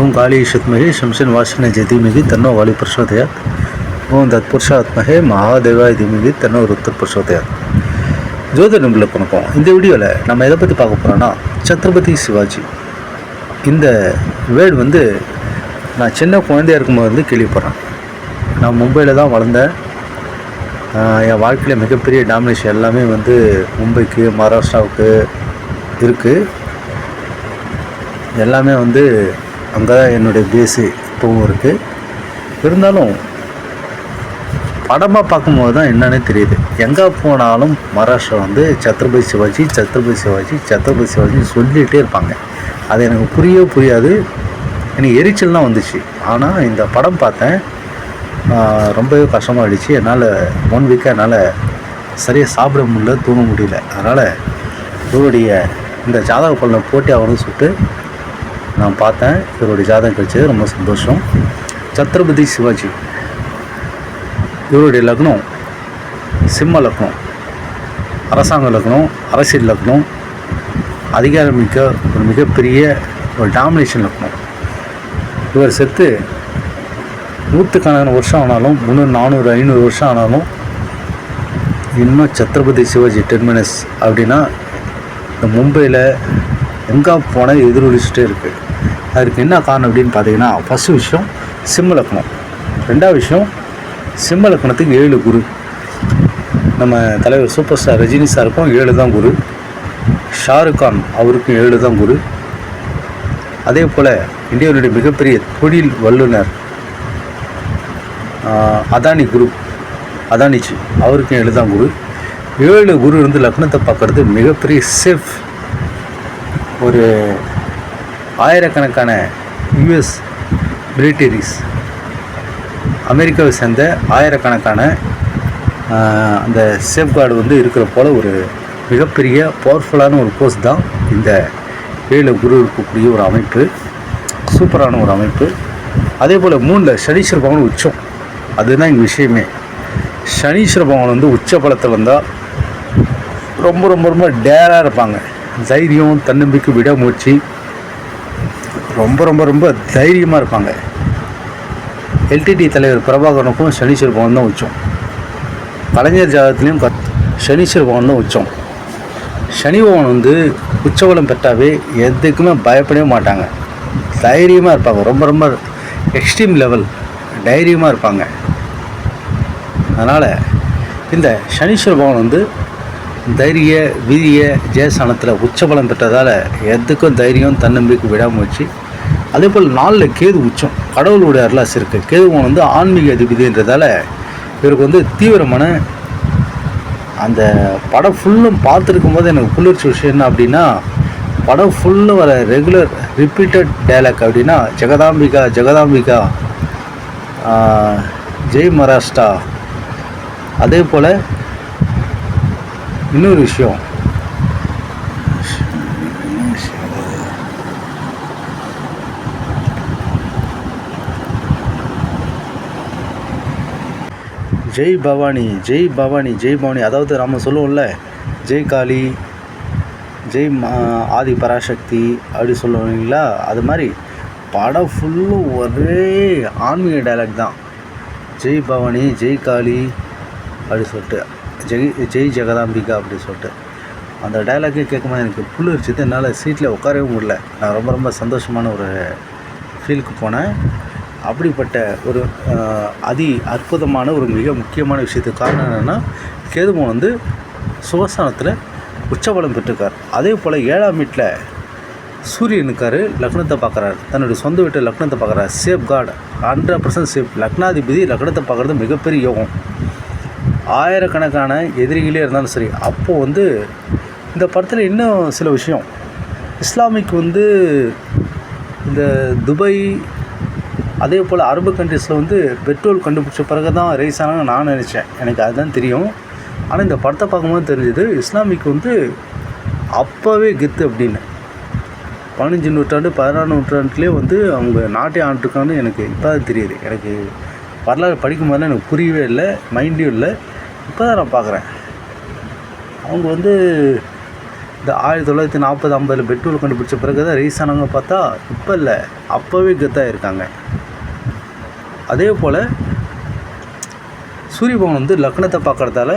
ஓம் காளி ஷத்மகே சம்சன் வாசன ஜதிமிகி தன்னோ வாலி பிரசோதயாத் ஓம் தத் புருஷாத்மகே மகாதேவாய் திமிகி தன்னோ ருத்தர் பிரசோதயாத் ஜோதிடம் வணக்கம் இந்த வீடியோவில் நம்ம எதை பற்றி பார்க்க போகிறோன்னா சத்ரபதி சிவாஜி. இந்த வேர்டு வந்து நான் சின்ன குழந்தையாக இருக்கும்போது வந்து கேள்விப்படுறேன். நான் மும்பையில் தான் வளர்ந்தேன். என் வாழ்க்கையில் மிகப்பெரிய டாமினேஷன் எல்லாமே வந்து மும்பைக்கு மகாராஷ்டிராவுக்கு இருக்குது எல்லாமே வந்து அங்கே தான் என்னுடைய பேஸு இப்போவும் இருக்குது இருந்தாலும் படமாக பார்க்கும்போது தான் என்னன்னே தெரியுது. எங்கே போனாலும் மகாராஷ்டிரா வந்து சத்ரபதி சிவாஜி சத்ரபதி சிவாஜி சத்ரபதி சிவாஜி சொல்லிகிட்டே இருப்பாங்க. அது எனக்கு புரியவே புரியாது. எனக்கு எரிச்சல்லாம் வந்துச்சு. ஆனால் இந்த படம் பார்த்தேன். ரொம்பவே கஷ்டமாகிடுச்சு என்னால் ஒன் வீக்காக என்னால் சரியாக சாப்பிட முடியல தூங்க முடியல. அதனால் இவருடைய இந்த ஜாதக பலனை போட்டி ஆகணும்னு சொல்லிட்டு நான் பார்த்தேன். இவருடைய ஜாதகம் கிடைச்சது ரொம்ப சந்தோஷம். சத்ரபதி சிவாஜி. இவருடைய லக்னம் சிம்ம லக்னம் அரசாங்க லக்னம் அரசியல் லக்னம் அதிகாரமிக்க ஒரு மிகப்பெரிய ஒரு டாமினேஷன் லக்னம். இவர் செத்து நூற்றுக்கணக்கான வருஷம் ஆனாலும் முந்நூறு நானூறு ஐநூறு வருஷம் ஆனாலும் இன்னும் சத்ரபதி சிவாஜி டெர்மினஸ் அப்படின்னா இந்த மும்பையில் எங்கே போனால் எதிரொலிச்சுட்டே இருக்குது அதுக்கு என்ன காரணம் அப்படின்னு பார்த்தீங்கன்னா ஃபஸ்ட்டு விஷயம் சிம்ம லக்னம் ரெண்டாவது விஷயம் சிம்ம லக்னத்துக்கு ஏழு குரு. நம்ம தலைவர் சூப்பர் ஸ்டார் ரஜினி சாருக்கும் ஏழு தான் குரு. ஷாருக் கான் அவருக்கும் ஏழு தான் குரு. அதே போல் இந்தியாவுடைய மிகப்பெரிய தொழில் வல்லுனர் அதானி குரூப் அதானிச்சு அவருக்கும் ஏழு தான் குரு. ஏழு குரு இருந்து லக்னத்தை பார்க்குறது மிகப்பெரிய சேஃப் ஒரு ஆயிரக்கணக்கான யுஎஸ் மிலிட்டரிஸ் அமெரிக்காவை சேர்ந்த ஆயிரக்கணக்கான அந்த சேஃப்கார்டு வந்து இருக்கிற போல் ஒரு மிகப்பெரிய பவர்ஃபுல்லான ஒரு போஸ்ட் தான் இந்த ஏழு குரு இருக்கக்கூடிய ஒரு அமைப்பு. சூப்பரான ஒரு அமைப்பு. அதே போல் மூணில் சனீஸ்வர பகவான் உச்சம். அதுதான் இங்கே விஷயமே. சனீஸ்வர பகவான் வந்து உச்ச பலத்தில் வந்தால் ரொம்ப ரொம்ப ரொம்ப டேராக இருப்பாங்க. தைரியம் தன்னம்பிக்கை விடாமுயற்சி. ரொம்ப ரொம்ப ரொம்ப தைரியமாக இருப்பாங்க. எல்டிடி தலைவர் பிரபாகரனுக்கும் சனீஸ்வர பவன் தான் உச்சம். கலைஞர் ஜாதகத்துலேயும் கத் சனீஸ்வர பவன் தான் உச்சம். சனி பவன் வந்து உச்சவளம் பெற்றாவே எதுக்குமே பயப்படவே மாட்டாங்க. தைரியமாக இருப்பாங்க. ரொம்ப ரொம்ப எக்ஸ்ட்ரீம் லெவல் தைரியமாக இருப்பாங்க. அதனால் இந்த சனீஸ்வர பவன் வந்து தைரிய வீரிய ஜெயஸ்தானத்தில் உச்சபலம் பெற்றதால் எதுக்கும் தைரியம் தன்னம்பிக்கை விடாமுயற்சி. அதே போல் நாளில் கேது உச்சம் கடவுளுடைய அருளாசி இருக்குது கேதுவன் வந்து ஆன்மீக அதிபதின்றதால இவருக்கு வந்து தீவிரமான அந்த படம் ஃபுல்லும் பார்த்துருக்கும் போது எனக்கு குளிர்ச்சி விஷயம் என்ன அப்படின்னா படம் ஃபுல்லும் வர ரெகுலர் ரிப்பீட்டட் டைலாக் அப்படின்னா ஜெகதாம்பிகா ஜெகதாம்பிகா ஜெய் மகாராஷ்டிரா. அதே போல் இன்னொரு விஷயம். ஜெய் பவானி ஜெய் பவானி ஜெய் பவானி. அதாவது நம்ம சொல்லுவோம்ல ஜெய் காளி ஜெய் மா ஆதி பராசக்தி அப்படி சொல்லுவீங்களா அது மாதிரி படம் ஃபுல்லும் ஒரே ஆன்மீக டைலாக் தான். ஜெய் பவானி ஜெய் காளி அப்படி சொல்லிட்டு. ஜெய் ஜெய் ஜெகதாம்பிகா அப்படின்னு சொல்லிட்டு. அந்த டைலாக்கே கேட்கும்போது எனக்கு புல்லரிச்சது என்னால் சீட்டில் உட்காரவே முடியல. நான் ரொம்ப ரொம்ப சந்தோஷமான ஒரு ஃபீலுக்கு போனேன். அப்படிப்பட்ட ஒரு அதி அற்புதமான ஒரு மிக முக்கியமான விஷயத்துக்கு காரணம் என்னென்னா கேதுமன் வந்து சுகஸ்தானத்தில் உச்சபலம் பெற்றிருக்கார். அதே போல் ஏழாம் வீட்டில் சூரியனுக்காரு லக்னத்தை பார்க்குறாரு. தன்னுடைய சொந்த வீட்டு லக்னத்தை பார்க்குறாரு. Safe card hundred percent safe லக்னாதிபதி லக்னத்தை பார்க்குறது மிகப்பெரிய யோகம். ஆயிரக்கணக்கான எதிரிகளே இருந்தாலும் சரி அப்போது வந்து இந்த படத்தில் இன்னும் சில விஷயம். இஸ்லாமிக் வந்து இந்த துபை அதே போல் அரபு கண்ட்ரீஸில் வந்து பெட்ரோல் கண்டுபிடிச்ச பிறகு தான் ரைஸ் ஆனாங்க நான் நினச்சேன். எனக்கு அதுதான் தெரியும். ஆனால் இந்த படத்தை பார்க்கும்போது தெரிஞ்சது இஸ்லாமிக் வந்து அப்போவே கெத்து அப்படின்னு. பதினஞ்சு நூற்றாண்டு பதினாறு நூற்றாண்டுலேயே வந்து அவங்க நாட்டை ஆண்டுருக்கான்னு எனக்கு இப்போ தான் தெரியுது. எனக்கு வரலாறு படிக்கும் எனக்கு புரியவே இல்லை மைண்டும் இல்லை. இப்போ தான் நான் பார்க்குறேன். அவங்க வந்து இந்த ஆயிரத்தி தொள்ளாயிரத்தி நாற்பது ஐம்பதில் பெட்ரோல் கண்டுபிடிச்ச பிறகு தான் ரீஸ் ஆனவங்க பார்த்தா இப்போ இல்லை. அப்போவே கெத்தாக இருக்காங்க. அதே போல் சூரிய பகவான் வந்து லக்னத்தை பார்க்குறதால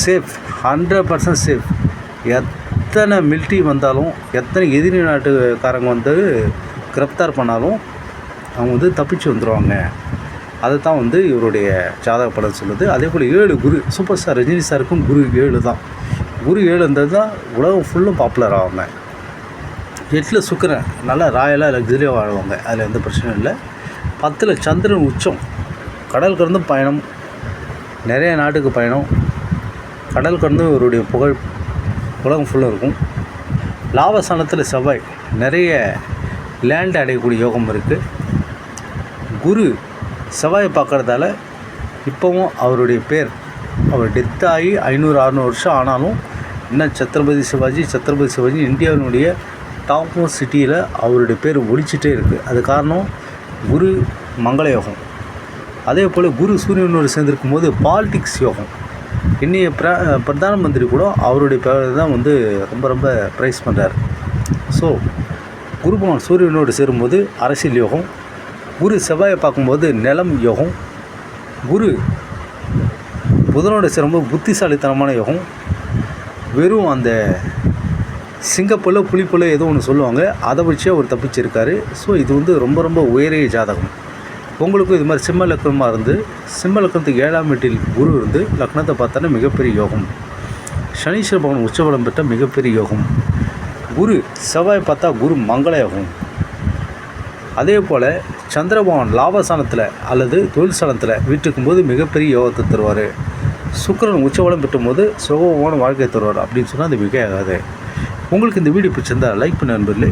சேஃப் ஹண்ட்ரட் பர்சன்ட் சேஃப் எத்தனை மில்ட்ரி வந்தாலும் எத்தனை எதிரி நாட்டுக்காரங்க வந்து கிரப்தார் பண்ணாலும் அவங்க வந்து தப்பிச்சு வந்துடுவாங்க அதை தான் வந்து இவருடைய ஜாதக படம் சொல்லுது. அதே போல் ஏழு குரு சூப்பர் ஸ்டார் ரஜினி சாருக்கும் குரு ஏழு தான். குரு ஏழு இருந்தது தான் உலகம் ஃபுல்லும் பாப்புலர் ஆவாங்க. எட்டில் சுக்கரன் நல்லா ராயலாக லக்ஸரியாக வாழ்வாங்க. அதில் எந்த பிரச்சனையும் இல்லை. பத்தில் சந்திரன் உச்சம். கடல் கடந்தும் பயணம். நிறைய நாட்டுக்கு பயணம். கடல் கடந்தும் இவருடைய புகழ் உலகம் ஃபுல்லாக இருக்கும். லாபஸ்தானத்தில் செவ்வாய். நிறைய லேண்ட் அடையக்கூடிய யோகம் இருக்குது குரு செவ்வாய் பார்க்குறதால இப்போவும் அவருடைய பேர் அவர் டெத் ஆகி ஐநூறு அறுநூறு வருஷம் ஆனாலும் இன்னும் சத்ரபதி சிவாஜி சத்ரபதி சிவாஜி இந்தியாவினுடைய டாப் மோஸ்ட் சிட்டியில் அவருடைய பேர் ஒழிச்சிட்டே இருக்குது அது காரணம் குரு மங்கள யோகம். அதே போல் குரு சூரியனோடு சேர்ந்திருக்கும் போது பாலிடிக்ஸ் யோகம். இன்னைய பிர பிரதான மந்திரி கூட அவருடைய பேர் தான் வந்து ரொம்ப ரொம்ப ப்ரைஸ் பண்ணுறாரு ஸோ குருபகவான் சூரியனோடு சேரும்போது அரசியல் யோகம் குரு செவ்வாயை பார்க்கும்போது நிலம் யோகம் குரு புதனோடு சேரும்போது புத்திசாலித்தனமான யோகம் வெறும் அந்த சிங்கப்புல புலிப்புல ஏதோ ஒன்று சொல்லுவாங்க. அதை வச்சு அவர் தப்பிச்சிருக்காரு. ஸோ இது வந்து ரொம்ப ரொம்ப உயரிய ஜாதகம். உங்களுக்கும் இது மாதிரி சிம்ம லக்னமாக இருந்து சிம்ம லக்னத்துக்கு ஏழாம் வீட்டில் குரு இருந்து லக்னத்தை பார்த்தோன்னா மிகப்பெரிய யோகம். சனீஸ்வர பகவான் உச்சபலம் பெற்ற மிகப்பெரிய யோகம். குரு செவ்வாய் பார்த்தா குரு மங்களையாகும். அதே போல் சந்திரபகவான் லாபஸ்தானத்தில் அல்லது தொழில் ஸ்தானத்தில் வீட்டுக்கும் போது மிகப்பெரிய யோகத்தை தருவார். சுக்கரன் உச்சவளம் பெற்றும்போது சுகமான வாழ்க்கை தருவார் அப்படின்னு சொன்னால் அது மிக ஆகாது உங்களுக்கு இந்த வீடியோ பிடிச்சிருந்தால் லைக் பண்ண நண்பர்களே.